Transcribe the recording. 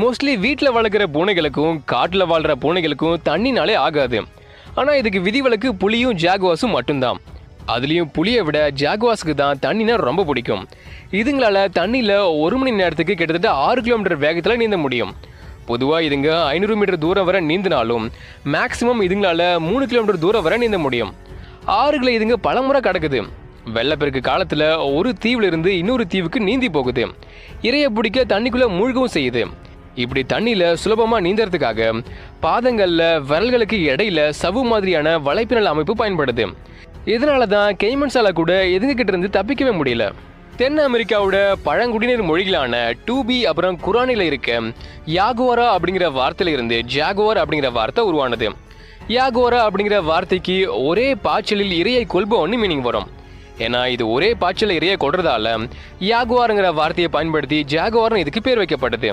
Mostly வீட்டில் வளர்க்குற பூனைகளுக்கும் காட்டில் வாழ்கிற பூனைகளுக்கும் தண்ணினாலே ஆகாது. ஆனால் இதுக்கு விதிவிலக்கு புலியும் ஜாகுவாஸும் மட்டும்தான். அதுலேயும் புளியை விட ஜாகுவாஸுக்கு தான் தண்ணினா ரொம்ப பிடிக்கும். இதுங்களால தண்ணியில் ஒரு மணி நேரத்துக்கு கிட்டத்தட்ட ஆறு கிலோமீட்டர் வேகத்தில் நீந்த முடியும். பொதுவாக இதுங்க ஐநூறு மீட்டர் தூரம் வரை நீந்தினாலும் மேக்ஸிமம் இதுங்களால மூணு கிலோமீட்டர் தூரம் வரை நீந்த முடியும். ஆறுகளை இதுங்க பலமுறை கிடக்குது. வெள்ளப்பெருக்கு காலத்தில் ஒரு தீவிலிருந்து இன்னொரு தீவுக்கு நீந்தி போகுது. இரையை பிடிக்க தண்ணிக்குள்ளே மூழ்கவும் செய்யுது. இப்படி தண்ணியில் சுலபமாக நீந்தறதுக்காக பாதங்களில் விரல்களுக்கு இடையில சவு மாதிரியான வலைப்பினல் அமைப்பு பயன்படுது. இதனால தான் கெய்மன்ஸால கூட எதுங்கிட்ட இருந்து தப்பிக்கவே முடியல. தென் அமெரிக்காவோட பழங்குடியினர் மொழிகளான டூபி அப்புறம் குரானில் இருக்க யாகுவாரா அப்படிங்கிற வார்த்தையில இருந்து ஜாகுவார் அப்படிங்கிற வார்த்தை உருவானது. யாகுவாரா அப்படிங்கிற வார்த்தைக்கு ஒரே பாய்ச்சலில் இரையை கொல்பவன்னு மீனிங் வரும். ஏன்னா இது ஒரே பாய்ச்சலில் இரையை கொள்றதால யாகுவாருங்கிற வார்த்தையை பயன்படுத்தி ஜாகுவார்னு இதுக்கு பேர் வைக்கப்பட்டது.